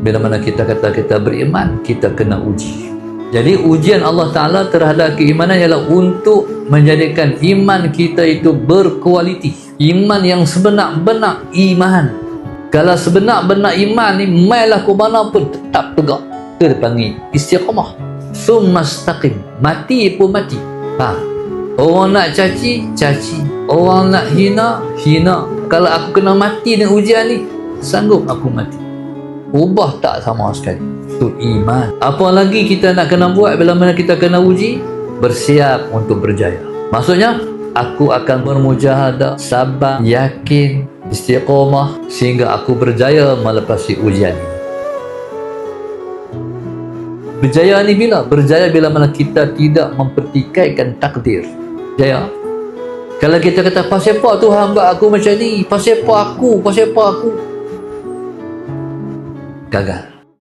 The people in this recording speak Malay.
bila mana kita kata kita beriman kita kena uji. Jadi ujian Allah Ta'ala terhadap keimanan ialah untuk menjadikan iman kita itu berkualiti. Iman yang sebenar-benar iman. Kalau sebenar-benar iman ni mailah ke mana pun tetap tegak. Itu dipanggil istiqamah. Summa staqim. Mati pun mati. Faham? Orang nak caci caci. Orang nak hina hina. Kalau aku kena mati dengan ujian ni sanggup aku mati ubah tak sama sekali. Itu iman. Apa lagi kita nak kena buat bila mana kita kena uji? Bersiap untuk berjaya. Maksudnya aku akan bermujahadah sabar yakin istiqamah sehingga aku berjaya melepasi ujian ini. Berjaya ni bila? berjaya bila mana kita tidak mempertikaikan takdir. Jaya. Kalau kita kata pasal apa Tuhan buat aku macam ni? Pasal apa aku? Pasal apa aku 干干